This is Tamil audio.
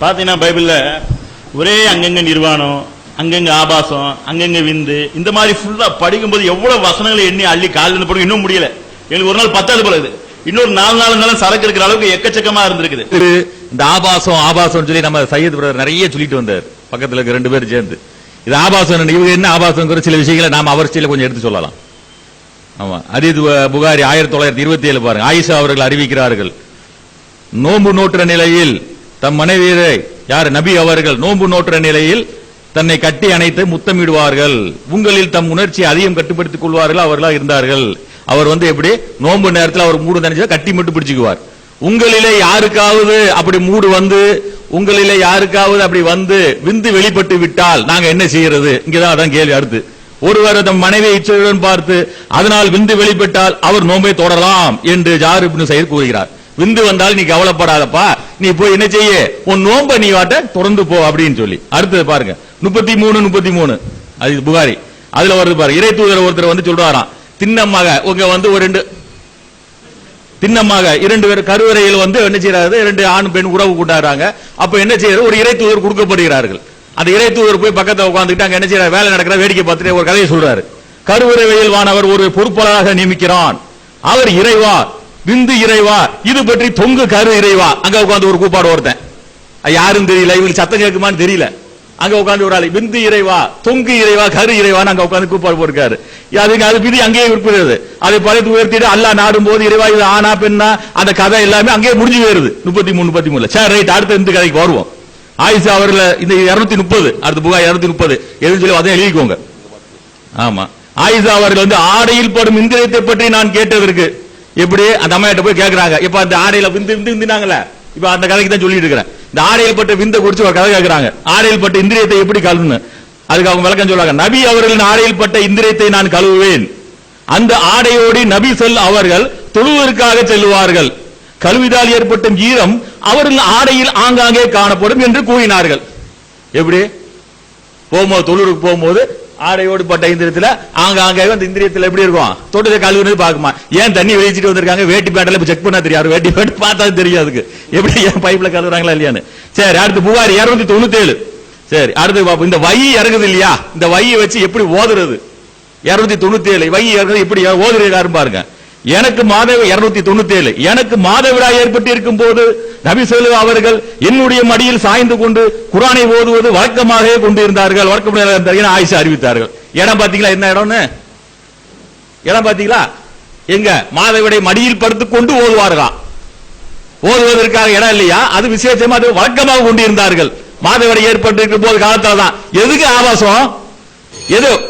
பார்த்தீங்கன்னா பைபிள்ல ஒரே அங்கங்க நிர்வாணம் அங்கங்க ஆபாசம் அங்கங்க விந்து இந்த மாதிரி ஃபுல்லா படிக்கும்போது எவ்வளவு வசனங்களை எண்ணி அள்ளி காலில் இருந்து இன்னும் முடியல. எனக்கு ஒரு நாள் பத்தாவது போல இது இன்னொரு நாலு நாலு நாளும் சரக்கு இருக்கிற அளவுக்கு எக்கச்சக்கமா இருந்திருக்குது. திரு இந்த ஆபாசம் ஆபாசம் சொல்லி நம்ம சையத் பிரதர் நிறைய சொல்லிட்டு வந்தார். பக்கத்துல இருக்க ரெண்டு பேரும் சேர்ந்து. இது ஆபாசம் இவங்க என்ன ஆபாசங்கிற சில விஷயங்களை நாம அவர் ஸ்டைல கொஞ்சம் எடுத்து சொல்லலாம். ஆமா. அதீத் புகாரி ஆயிரத்தி தொள்ளாயிரத்தி இருபத்தி ஏழு பாருங்க. ஆயிஷா அவர்கள் அறிவிக்கிறார்கள். நோம்பு நோற்ற நிலையில் தம் மனைவியரை யார் நபி அவர்கள் நோன்பு நோற்ற நிலையில் தன்னை கட்டி அணைத்து முத்தமிடுவார்கள். உங்களில் தம் உணர்ச்சியை அதிகம் கட்டுப்படுத்திக் கொள்வார்கள் அவர்களா இருந்தார்கள். அவர் வந்து எப்படி? நோன்பு நேரத்தில் அவர் மூடு நினைச்சா கட்டி மட்டும் பிடிச்சுக்குவார். உங்களிலே யாருக்காவது அப்படி மூடு வந்து உங்களிலே யாருக்காவது அப்படி வந்து விந்து வெளிப்பட்டு விட்டால் நாங்க என்ன செய்யறது? இங்கதான் அதான் கேள்வி அடுத்து. ஒருவர் தம் மனைவியை இச்சையுடன் பார்த்து அதனால் விந்து வெளிப்பட்டால் அவர் நோன்பை தொடரலாம் என்று ஜார் இப்னு சையத் கூறுகிறார். விந்து வந்தால் நீ கவலைப்படாதப்பா. நீ போய் என்ன செய்ய? உன் நோன்பை நீ வாட்ட தொடர்ந்து போ அப்படின்னு சொல்லி. அடுத்தது பாருங்க. முப்பத்தி மூணு முப்பத்தி மூணு அது புகாரி. அதுல வருது பாரு இறை தூதர் ஒருத்தர் வந்து சொல்றாராம். திண்ணமாக உங்க வந்து ஒரு ரெண்டு திண்ணமாக இரண்டு பேர் கருவறையில் வந்து என்ன செய்யறாரு இரண்டு ஆண் பெண் உறவு கூட்டாடுறாங்க அப்ப என்ன செய்யறது ஒரு இறை தூதர் கொடுக்கப்படுகிறார்கள். அந்த இறை தூதர் போய் பக்கத்துல உட்காந்துட்டு அங்க என்ன செய்யறாரு வேலை நடக்கிற வேடிக்கை பார்த்துட்டு ஒரு கதையை சொல்றாரு. கருவறை வானவர் ஒரு பொறுப்பாளராக நியமிக்கிறான். அவர் இறைவா விந்து இறைவா இது பற்றி தொங்கு கரு இறைவா. அங்க உட்காந்து ஒரு கூப்பாடு ஒருத்தன். யாரும் தெரியல இவங்களுக்கு சத்தம் கேட்குமான்னு தெரியல. அங்க உட்காந்து ஒரு ஆளு விந்து இறைவா தொங்கு இறைவா கரு இறைவான்னு அங்க உட்காந்து கூப்பாடு போயிருக்காரு அதுக்கு அது விதி அங்கேயே விற்பது. அதை பழைத்து உயர்த்திட்டு அல்லா நாடும் போது இறைவா இது ஆனா பெண்ணா அந்த கதை எல்லாமே அங்கேயே முடிஞ்சு போயிருது. முப்பத்தி மூணு முப்பத்தி மூணுல. சரி ரைட் அடுத்த இந்த கதைக்கு வருவோம். ஆயிஷா அவர்ல இந்த இருநூத்தி முப்பது அடுத்த புகா இருநூத்தி முப்பது. எதுன்னு சொல்லி அதையும் எழுதிக்கோங்க. ஆமா. ஆயிஷா அவர்கள் வந்து ஆடையில் படும் இந்திரியத்தை பற்றி நான் கேட்டதற்கு எப்படி அந்த அம்மாட்ட போய் கேக்குறாங்க. இப்ப அந்த ஆடையில விந்து விந்து விந்தினாங்கல்ல. இப்ப அந்த கதைக்கு தான் சொல்லிட்டு இருக்கிறேன். இந்த ஆடையில் பட்ட விந்த குடிச்சு ஒரு கதை கேக்குறாங்க. ஆடையில் பட்ட இந்திரியத்தை எப்படி கழுவுன்னு? அதுக்கு அவங்க விளக்கம் சொல்றாங்க நபி அவர்களின் ஆடையில் பட்ட இந்திரியத்தை நான் கழுவுவேன். அந்த ஆடையோடு நபி செல் அவர்கள் தொழுவதற்காக செல்லுவார்கள். கழுவிதால் ஏற்பட்ட ஈரம் அவர்கள் ஆடையில் ஆங்காங்கே காணப்படும் என்று கூறினார்கள். எப்படி? போகும்போது தொழுருக்கு போகும்போது ஆடையோடு பட்ட இந்திரியத்துல ஆங்காங்கே அந்த இந்திரியத்துல எப்படி இருக்கும்? தொட்டதை கழுவுனது பாக்குமா ஏன் தண்ணி வெளிச்சிட்டு வந்திருக்காங்க? வேட்டி பேட்டில் இப்ப செக் பண்ணா தெரியாது. வேட்டி பேட்டு பார்த்தா தெரியும் அதுக்கு. எப்படி ஏன் பைப்ல கழுவுறாங்களா இல்லையான்னு. சரி அடுத்து புகார் இருநூத்தி தொண்ணூத்தி ஏழு சரி அடுத்து பாப்போம் இந்த வை இறங்குது இல்லையா? இந்த வையை வச்சு எப்படி ஓதுறது? இருநூத்தி தொண்ணூத்தி ஏழு வை இறங்குது எப்படி? யாரும் பாருங்க. எனக்கு மாதவி இருநூத்தி தொண்ணூத்தி ஏழு எனக்கு மாதவிடாய் ஏற்பட்டு இருக்கும் போது நபி அவர்கள் என்னுடைய மடியில் சாய்ந்து கொண்டு குரானை ஓதுவது வழக்கமாகவே கொண்டிருந்தார்கள். வழக்கம் ஆயிஷா அறிவித்தார்கள். இடம் பாத்தீங்களா என்ன இடம்னு? இடம் பாத்தீங்களா எங்க? மாதவிடை மடியில் படுத்துக் கொண்டு ஓதுவார்களாம் ஓதுவதற்காக இடம் இல்லையா? அது விசேஷமா அது வழக்கமாக கொண்டிருந்தார்கள். மாதவிடை ஏற்பட்டு இருக்கும் போது காலத்தில் தான். எதுக்கு ஆபாசம்? எது